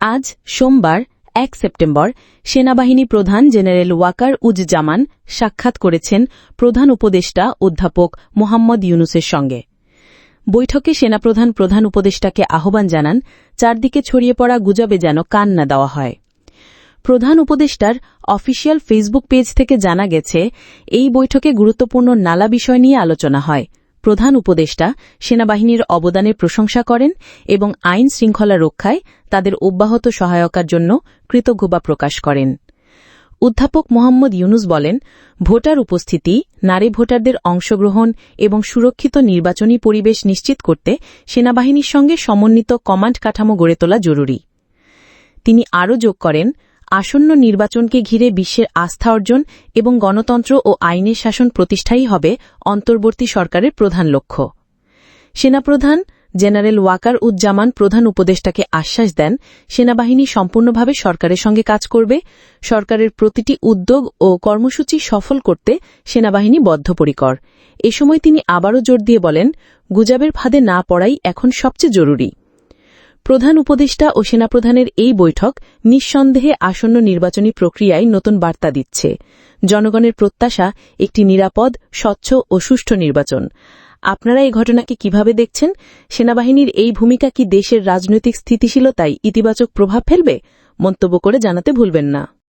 আজ সোমবার, এক সেপ্টেম্বর, সেনাবাহিনী প্রধান জেনারেল ওয়াকার উজ্জামান সাক্ষাৎ করেছেন প্রধান উপদেষ্টা অধ্যাপক মোহাম্মদ ইউনুসের সঙ্গে। বৈঠকে সেনাপ্রধান প্রধান উপদেষ্টাকে আহ্বান জানান, চারদিকে ছড়িয়ে পড়া গুজবে যেন কান না দেওয়া হয়। প্রধান উপদেষ্টার অফিসিয়াল ফেসবুক পেজ থেকে জানা গেছে, এই বৈঠকে গুরুত্বপূর্ণ নালা বিষয় নিয়ে আলোচনা হয়। প্রধান উপদেষ্টা সেনাবাহিনীর অবদানের প্রশংসা করেন এবং আইন শৃঙ্খলা রক্ষায় তাদের অব্যাহত সহায়তার জন্য কৃতজ্ঞতা প্রকাশ করেন। অধ্যাপক মোহাম্মদ ইউনুস বলেন, ভোটার উপস্থিতি, নারী ভোটারদের অংশগ্রহণ এবং সুরক্ষিত নির্বাচনী পরিবেশ নিশ্চিত করতে সেনাবাহিনীর সঙ্গে সমন্বিত কমান্ড কাঠামো গড়ে তোলা জরুরি। তিনি আরও যোগ করেন আসন্ন নির্বাচনকে ঘিরে বিশ্বের আস্থা অর্জন এবং গণতন্ত্র ও আইনের শাসন প্রতিষ্ঠাই হবে অন্তর্বর্তী সরকারের প্রধান লক্ষ্য। সেনাপ্রধান জেনারেল ওয়াকার উজ্জামান প্রধান উপদেষ্টাকে আশ্বাস দেন, সেনাবাহিনী সম্পূর্ণভাবে সরকারের সঙ্গে কাজ করবে, সরকারের প্রতিটি উদ্যোগ ও কর্মসূচি সফল করতে সেনাবাহিনী বদ্ধপরিকর। এ সময় তিনি আবারও জোর দিয়ে বলেন, গুজাবের ফাঁদে না পড়াই এখন সবচেয়ে জরুরি। প্রধান উপদেষ্টা ও সেনাপ্রধানের এই বৈঠক নিঃসন্দেহে আসন্ন নির্বাচনী প্রক্রিয়ায় নতুন বার্তা দিচ্ছে। জনগণের প্রত্যাশা একটি নিরাপদ, স্বচ্ছ ও সুষ্ঠু নির্বাচন। আপনারা এই ঘটনাকে কীভাবে দেখছেন? সেনাবাহিনীর এই ভূমিকা কি দেশের রাজনৈতিক স্থিতিশীলতায় ইতিবাচক প্রভাব ফেলবে? মন্তব্য করে জানাতে ভুলবেন না।